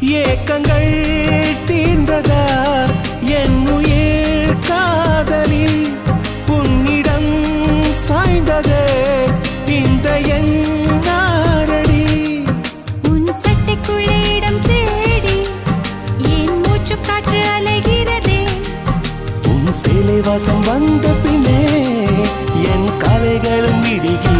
ஏக்கங்கள் தீர்ந்ததா? என் உயிர் காதலி புன்னிடம் சாய்ந்ததே. இந்த என் நாரடி. உன் சட்டைக்குள்ளே இடம் தேடி என் மூச்சு காற்று அலைகிறதே. உன் வாசம் வந்த பின்னே என் கலைகளும் இடுகிறதே